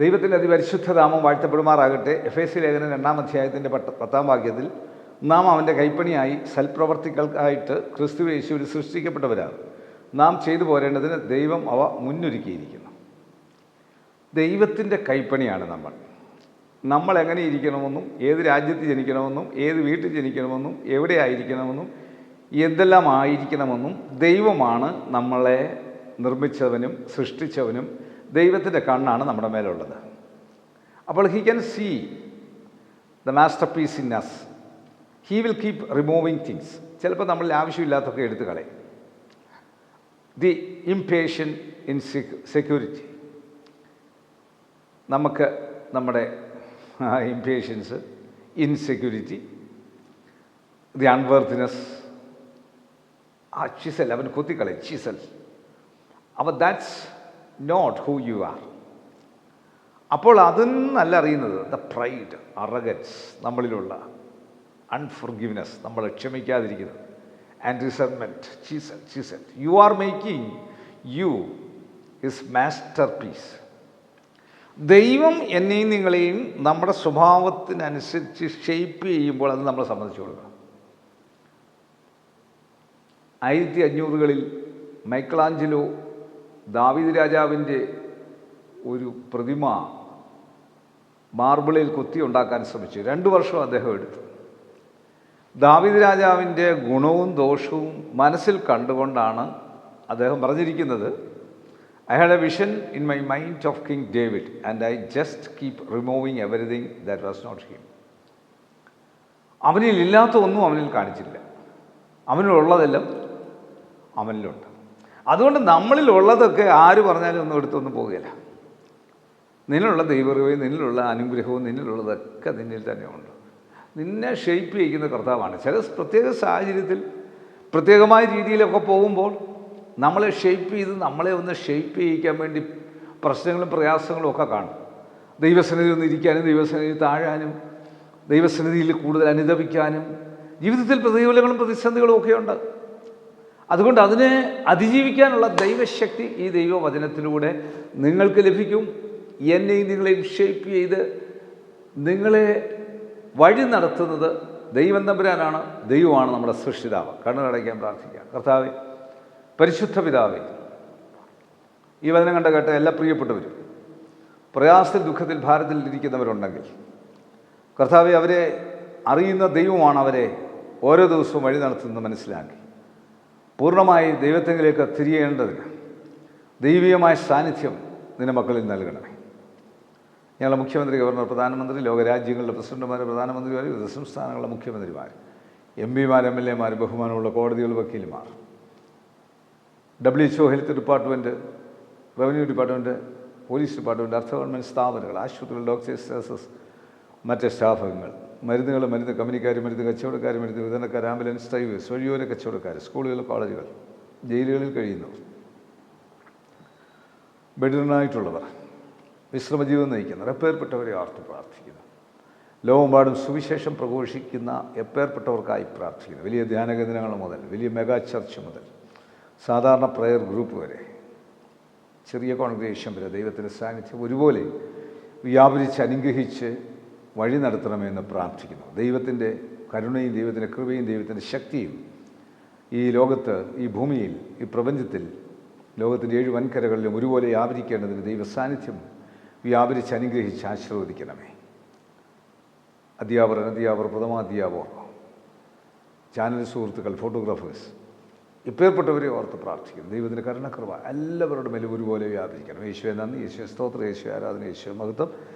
ദൈവത്തിന്റെ അതിപരിശുദ്ധ നാമം വാഴ്ത്തപ്പെടുമാറാകട്ടെ. എഫ് എസ് സി ലേഖനം രണ്ടാം അധ്യായത്തിന്റെ പട്ട പത്താം വാക്യത്തിൽ നാം അവന്റെ കൈപ്പണിയായി സൽപ്രവർത്തികൾക്കായിട്ട് ക്രിസ്തു യേശുവിൽ സൃഷ്ടിക്കപ്പെട്ടവരാണ്. നാം ചെയ്തു പോരേണ്ടതിന് ദൈവം അവ മുന്നൊരുക്കിയിരിക്കുന്നു. ദൈവത്തിന്റെ കൈപ്പണിയാണ് നമ്മൾ. നമ്മൾ എങ്ങനെ ഇരിക്കണമെന്നും ഏത് രാജ്യത്ത് ജനിക്കണമെന്നും ഏത് വീട്ടിൽ ജനിക്കണമെന്നും എവിടെ ആയിരിക്കണമെന്നും എന്തെല്ലാം ആയിരിക്കണമെന്നും ദൈവമാണ് നമ്മളെ നിർമ്മിച്ചവനും സൃഷ്ടിച്ചവനും ദൈവത്തിന്റെ കണ്ണാണ് നമ്മുടെ മേലുള്ളത്. അപ്പോൾ he can see the master piece in us he will keep removing things ചിലപ്പോൾ നമ്മളിൽ ആവശ്യമില്ലാത്തൊക്കെ എടുത്തു കളയും. ദി ഇംപേഷ്യൻ ഇൻ സെക്യൂരിറ്റി നമുക്ക് നമ്മുടെ ഇംപേഷ്യൻസ് ഇൻസെക്യൂരിറ്റി ദി അൺവർത്തിനെസ് ആ ചിസൽ അവൻ കൊത്തിക്കളയും ചിസൽ അപ്പോൾ that's not who you are അപ്പോൾ അതെന്നല്ല അറിയുന്നത് ദ പ്രൈഡ് അറഗൻസ് നമ്മളിലുള്ള അൺഫോർഗിവ്നെസ് നമ്മൾ ക്ഷമിക്കാതിരിക്കുന്നത്. And resentment chisel chisel you are making you is master piece ദൈവം എന്നെയും നിങ്ങളെയും നമ്മുടെ സ്വഭാവത്തിനനുസരിച്ച് ഷെയ്പ്പ് ചെയ്യുമ്പോൾ അത് നമ്മളെ സമ്മതിച്ചു കൊടുക്കണം. ആയിരത്തി അഞ്ഞൂറുകളിൽ മൈക്കിളാഞ്ചലോ ദാവീദ് രാജാവിന്റെ ഒരു പ്രതിമ മാർബിളിൽ കുത്തി ഉണ്ടാക്കാൻ ശ്രമിച്ചു. രണ്ട് വർഷം അദ്ദേഹം എടുത്തു. ദാവിദ് രാജാവിന്റെ ഗുണവും ദോഷവും മനസ്സിൽ കണ്ടുകൊണ്ടാണ് അദ്ദേഹം പറഞ്ഞിരിക്കുന്നത് I had a vision in my mind of King David and I just keep removing everything that was not him അവനിൽ ഇല്ലാത്ത ഒന്നും അവനിൽ കാണിച്ചില്ല. അവനിലുള്ളതെല്ലാം അവനിലുണ്ട്. അതുകൊണ്ട് നമ്മളിൽ ഉള്ളതൊക്കെ ആര് പറഞ്ഞാലും ഒന്നും എടുത്തൊന്നും പോവുകയില്ല. നിന്നിലുള്ള ദൈവറിവും നിന്നിലുള്ള അനുഗ്രഹവും നിന്നിലുള്ളതൊക്കെ നിന്നിൽ തന്നെയുണ്ട് നിന്നെ ഷെയ്പ്പ് ചെയ്യിക്കുന്ന കർത്താവാണ്. ചില പ്രത്യേക സാഹചര്യത്തിൽ പ്രത്യേകമായ രീതിയിലൊക്കെ പോകുമ്പോൾ നമ്മളെ ഷെയ്പ്പ് ചെയ്ത് നമ്മളെ ഒന്ന് ഷെയ്പ്പ് ചെയ്യിക്കാൻ വേണ്ടി പ്രശ്നങ്ങളും പ്രയാസങ്ങളും ഒക്കെ കാണും. ദൈവസന്നിധി ഒന്ന് ഇരിക്കാനും ദൈവസന്നിധി താഴാനും ദൈവസന്നിധിയിൽ കൂടുതൽ അനുദപിക്കാനും ജീവിതത്തിൽ പ്രതികൂലങ്ങളും പ്രതിസന്ധികളും ഒക്കെ ഉണ്ട്. അതുകൊണ്ട് അതിനെ അതിജീവിക്കാനുള്ള ദൈവശക്തി ഈ ദൈവവചനത്തിലൂടെ നിങ്ങൾക്ക് ലഭിക്കും. എന്നെയും നിങ്ങളെ ഷേപ്പ് ചെയ്ത് നിങ്ങളെ വഴി നടത്തുന്നത് ദൈവം തമ്പുരാനാണ് ദൈവമാണ് നമ്മുടെ സൃഷ്ടിതാവ്. കണ്ണുകടയ്ക്കാൻ പ്രാർത്ഥിക്കുക കർത്താവെ പരിശുദ്ധ പിതാവേ ഈ വചനം കണ്ട കേട്ട എല്ലാ പ്രിയപ്പെട്ടവരും പ്രയാസത്തിൽ ദുഃഖത്തിൽ ഭാരത്തിൽ ഇരിക്കുന്നവരുണ്ടെങ്കിൽ കർത്താവെ അവരെ അറിയുന്ന ദൈവമാണ് അവരെ ഓരോ ദിവസവും വഴി നടത്തുന്നത് മനസ്സിലാക്കി. പൂർണമായി ദൈവത്തെങ്കിലേക്ക് തിരിയേണ്ടതിന് ദൈവീയമായ സാന്നിധ്യം നിന്റെ മക്കളിൽ നൽകണമേ ഞങ്ങളുടെ മുഖ്യമന്ത്രി ഗവർണർ പ്രധാനമന്ത്രി ലോകരാജ്യങ്ങളുടെ പ്രസിഡന്റുമാർ പ്രധാനമന്ത്രിമാർ വിവിധ സംസ്ഥാനങ്ങളുടെ മുഖ്യമന്ത്രിമാർ എം പിമാർ എം എൽ എമാർ ബഹുമാനമുള്ള കോടതികൾ വക്കീലുമാർ W H O health department revenue department police department അർത്ഥ ഗവൺമെന്റ് സ്ഥാപനങ്ങൾ ആശുപത്രികൾ ഡോക്ടേഴ്സ് നഴ്സസ് മറ്റ് സ്റ്റാഫുകൾ മരുന്നുകൾ മരുന്ന് കമ്പനിക്കാർ മരുന്ന് കച്ചവടക്കാർ മരുന്ന് വിതരണക്കാർ ആംബുലൻസ് ഡ്രൈവേഴ്സ് വഴിയോര കച്ചവടക്കാർ സ്കൂളുകൾ കോളേജുകൾ ജയിലുകളിൽ കഴിയുന്നവർ ബെഡിനായിട്ടുള്ളവർ വിശ്രമജീവിതം നയിക്കുന്നവർ എപ്പേർപ്പെട്ടവരെ ഓർത്ത് പ്രാർത്ഥിക്കുന്നു. ലോകമെമ്പാടും സുവിശേഷം പ്രഘോഷിക്കുന്ന എപ്പേർപ്പെട്ടവർക്കായി പ്രാർത്ഥിക്കുന്നു. വലിയ ധ്യാനകേന്ദ്രങ്ങൾ മുതൽ വലിയ മെഗാ ചർച്ച് മുതൽ സാധാരണ പ്രയർ ഗ്രൂപ്പ് വരെ ചെറിയ കോൺഗ്രേഷൻ വരെ ദൈവത്തിന്റെ സാന്നിധ്യം ഒരുപോലെ വ്യാപരിച്ച് അനുഗ്രഹിച്ച് വഴി നടത്തണമെന്ന് പ്രാർത്ഥിക്കുന്നു. ദൈവത്തിന്റെ കരുണയും ദൈവത്തിന്റെ കൃപയും ദൈവത്തിന്റെ ശക്തിയും ഈ ലോകത്ത് ഈ ഭൂമിയിൽ ഈ പ്രപഞ്ചത്തിൽ ലോകത്തിന്റെ ഏഴ് വൻകരകളിലും ഒരുപോലെ വ്യാപരിക്കേണ്ടതിന് ദൈവ സാന്നിധ്യം വ്യാപരിച്ച് അനുഗ്രഹിച്ച് ആശീർവദിക്കണമേ. അധ്യാപകർ അനധ്യാപകർ പ്രഥമാധ്യാപകർ ചാനൽ സുഹൃത്തുക്കൾ ഫോട്ടോഗ്രാഫേഴ്സ് ഇപ്പേർപ്പെട്ടവരെ ഓർത്ത് പ്രാർത്ഥിക്കുന്നു. ദൈവത്തിന്റെ കരുണകൃപ എല്ലാവരുടെ മേലും ഒരുപോലെ വ്യാപരിക്കണം യേശുവെ നന്ദി. യേശുവെ സ്തോത്ര. യേശു ആരാധന. യേശു മഹത്വം.